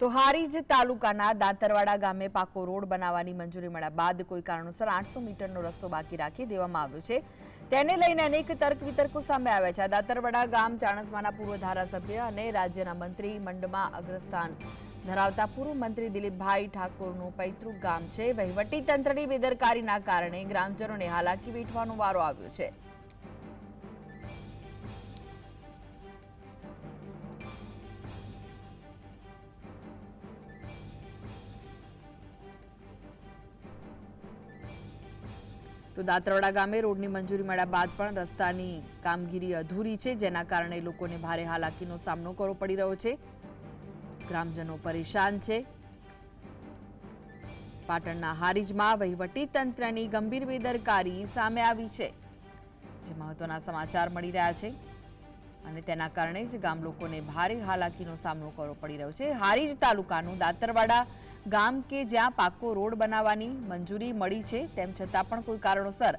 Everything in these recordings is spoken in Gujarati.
તો હારીજ તાલુકાના દાંતરવાડા ગામે પાકો રોડ બનાવવાની મંજૂરી મળ્યા બાદ કોઈ કારણોસર આઠસો મીટરનો રસ્તો બાકી રાખી દેવામાં આવ્યો છે. તેને લઈને અનેક તર્ક વિતર્કો સામે આવ્યા છે. દાંતરવાડા ગામ ચાણસમાના પૂર્વ ધારાસભ્ય અને રાજ્યના મંત્રી મંડમાં અગ્રસ્થાન ધરાવતા પૂર્વ મંત્રી દિલીપભાઈ ઠાકોરનું પૈતૃક ગામ છે. વહીવટી તંત્રની બેદરકારીના કારણે ગ્રામજનોને હાલાકી વેઠવાનો વારો આવ્યો છે. તો દાંતરવાડા ગામે રોડની મંજૂરી મળ્યા બાદ પણ રસ્તાની કામગીરી અધૂરી છે, જેના કારણે લોકોને ભારે હાલાકીનો સામનો કરવો પડી રહ્યો છે. ગ્રામજનો પરેશાન છે. પાટણના હારીજમાં વહીવટી તંત્રની ગંભીર બેદરકારી સામે આવી છે, જે મહત્વના સમાચાર મળી રહ્યા છે. અને તેના કારણે જ ગામ લોકોને ભારે હાલાકીનો સામનો કરવો પડી રહ્યો છે. હારીજ તાલુકાનું દાંતરવાડા ગામ કે જ્યાં પાકો રોડ બનાવવાની મંજૂરી મળી છે, તેમ છતાં પણ કોઈ કારણોસર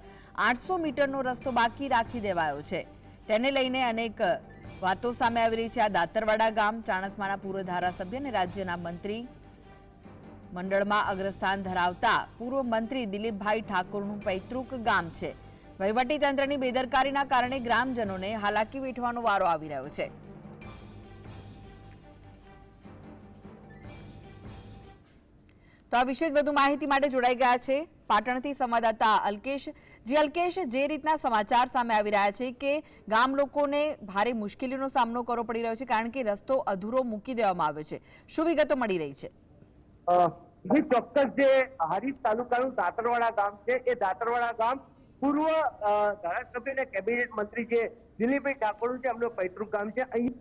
આઠસો મીટરનો રસ્તો બાકી રાખી દેવાયો છે. તેને લઈને અનેક વાતો સામે આવી રહી છે. આ દાંતરવાડા ગામ, ચાણસમાના પૂર્વ ધારાસભ્ય અને રાજ્યના મંત્રી મંડળમાં અગ્રસ્થાન ધરાવતા પૂર્વ મંત્રી દિલીપભાઈ ઠાકોરનું પૈતૃક ગામ છે. વહીવટીતંત્રની બેદરકારીના કારણે ગ્રામજનોને હાલાકી વેઠવાનો વારો આવી રહ્યો છે. તો આ વિશે વધુ માહિતી માટે જોડાઈ ગયા છે પાટણથી સંવાદદાતા અલ્કેશ. જે અલ્કેશ, જે રીતના સમાચાર સામે આવી રહ્યા છે કે ગામ લોકોને ભારે મુશ્કેલીનો સામનો કરવો પડી રહ્યો છે કારણ કે રસ્તો અધૂરો મૂકી દેવામાં આવ્યો છે. શું વિગતો મળી રહી છે? ચોક્કસ જે હરીફ તાલુકાનું દાતરવાડા ગામ છે, એ દાતરવાડા ગામ પૂર્વ ધારાસભ્ય અને કેબિનેટ મંત્રી જે દિલીપભાઈ ઠાકોર છે, એમનું પૈતૃક ગામ છે. અહીં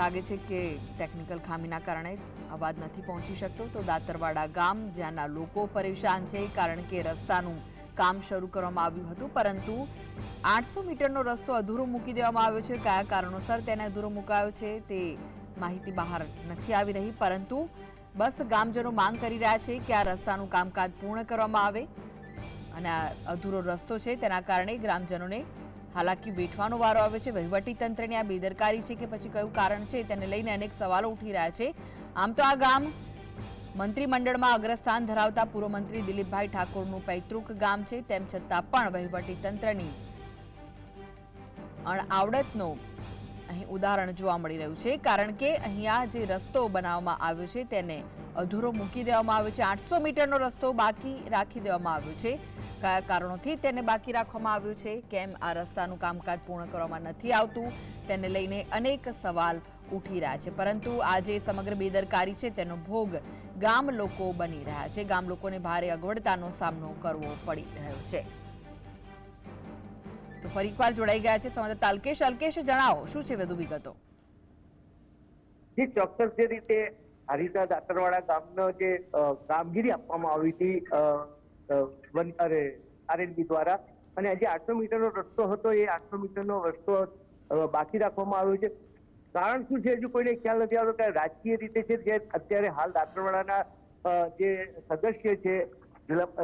લાગે છે કે ટેકનિકલ ખામીના કારણે અવાજ નથી પહોંચી શકતો. તો દાતરવાડા ગામ, જ્યાંના લોકો પરેશાન છે, કારણ કે રસ્તાનું કામ શરૂ કરવામાં આવ્યું હતું, પરંતુ આઠસો મીટરનો રસ્તો અધૂરો મૂકી દેવામાં આવ્યો છે. કયા કારણોસર તેને અધૂરો મુકાયો છે તે માહિતી બહાર નથી આવી રહી, પરંતુ બસ ગામજનો માંગ કરી રહ્યા છે કે આ રસ્તાનું કામકાજ પૂર્ણ કરવામાં આવે. અને આ અધૂરો રસ્તો છે, તેના કારણે ગ્રામજનોને હાલાકી વેઠવાનો વારો આવે છે. વહીવટી તંત્રની આ બેદરકારી છે કે પછી કયું કારણ છે તેને લઈને અનેક સવાલો ઉઠી રહ્યા છે. આમ તો આ ગામ મંત્રીમંડળમાં અગ્રસ્થાન ધરાવતા પૂર્વ મંત્રી દિલીપભાઈ ઠાકોરનું પૈતૃક ગામ છે. તેમ છતાં પણ વહીવટીતંત્રની અણઆવડતનો અહીં ઉદાહરણ જોવા મળી રહ્યું છે. કારણ કે અહીંયા જે રસ્તો બનાવવામાં આવ્યો છે તેને અધૂરો મૂકી દેવામાં આવ્યો છે. આઠસો મીટરનો રસ્તો બાકી રાખી દેવામાં આવ્યો છે. કયા કારણોથી તેને બાકી રાખવામાં આવ્યું છે? કેમ આ રસ્તાનું કામકાજ પૂર્ણ કરવામાં નથી આવતું? તેને લઈને અનેક સવાલ ઉઠી રહ્યા છે. પરંતુ આ જે સમગ્ર બેદરકારી છે. તેનો ભોગ ગામ લોકો બની રહ્યા છે. ગામ લોકોને ભારે અગવડતાનો સામનો કરવો પડી રહ્યો છે. તો ફરી એકવાર જોડાઈ ગયા છે સંવાદદાતા અલ્કેશ. અલ્કેશ, જણાવો, શું છે વધુ વિગતો? જે, ચોક્કસ જે રીતે હરિતા દાતરવાડા ગામનો જે કામગીરી આપવામાં આવી હતી વન, અરે, આરએનબી દ્વારા. અને જે આઠસો મીટરનો રસ્તો હતો, એ આઠસો મીટરનો રસ્તો બાકી રાખવામાં આવ્યો છે. કારણ શું છે, હજુ કોઈને ખ્યાલ નથી આવતો કે રાજકીય રીતે છે, જે અત્યારે હાલ દાતરવાડાના જે સદસ્ય છે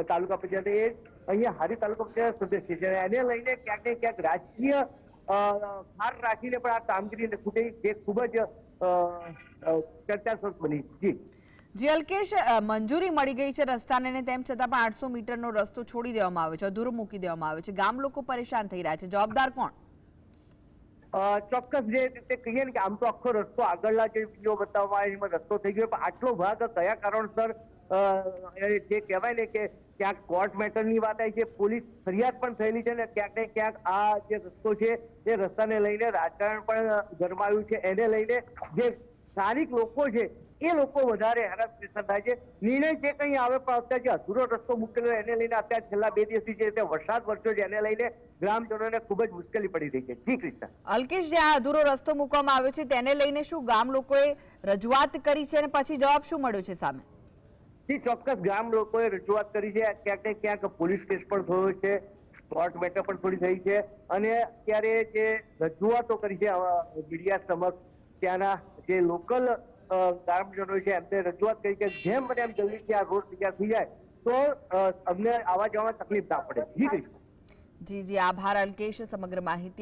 તાલુકા પંચાયત, એ અહીંયા હારી તાલુકો સદસ્ય છે? એને લઈને ક્યાંક ને ક્યાંક રાજકીય ભાર રાખીને પણ આ કામગીરી ખૂટે જે ખૂબ જ ચર્ચાસ્પદ બની જી. જી અલ્કેશ મંજૂરી મળી ગઈ છે રસ્તાને ને તેમ છતાં પણ આઠસો મીટરનો રસ્તો છોડી દેવામાં આવ્યો છે અધૂરો મૂકી દેવામાં આવ્યો છે. ગામ લોકો પરેશાન થઈ રહ્યા છે. જવાબદાર કોણ? ચોક્કસ જે રીતે કહીએ ને કે આમ તો આખો રસ્તો આગળના જે વીડિયો બતાવવામાં આવે એમાં રસ્તો થઈ ગયો. પણ આટલો ભાગ કયા કારણસર જે કહેવાય ને કે ક્યાંક કોર્ટ મેટરની વાત આવી છે, પોલીસ ફરિયાદ પણ થયેલી છે ને ક્યાંક ને ક્યાંક આ જે રસ્તો છે, એ રસ્તાને લઈને રાજકારણ પણ ગરમાયું છે. એને લઈને જે સ્થાનિક લોકો છે, એ લોકો વધારે હેરાન થાય છે. નિર્ણય જે કંઈ આવે પણ અત્યારે જે અધૂરો રસ્તો મૂકેલો એને લઈને અત્યારે છેલ્લા બે દિવસથી જે રીતે વરસાદ વરસ્યો છે, એને લઈને ગ્રામજનોને ખૂબ જ મુશ્કેલી પડી રહી છે. જી કૃષ્ણ. અલ્કેશ, જે આ અધૂરો રસ્તો મૂકવામાં આવ્યો છે, તેને લઈને શું ગામ લોકોએ રજૂઆત કરી છે અને પછી જવાબ શું મળ્યો છે સામે? જી ચોક્કસ ગામ લોકોએ રજૂઆત કરી છે. ક્યાંક ને ક્યાંક પોલીસ કેસ પણ થયો છે. સ્પોટ મેટર પણ થોડી થઈ છે. અને અત્યારે જે રજૂઆતો કરી છે મીડિયા સમક્ષ, ત્યાંના જે લોકલ ગ્રામજનો છે, એમને રજૂઆત કરી કે જેમ બને એમ જલ્દીથી આ રોડ તૈયાર થઈ જાય, તો અમને આવવા જવામાં તકલીફ ના પડે. જી જી. આભાર, અલ્કેશ. સમગ્ર માહિતી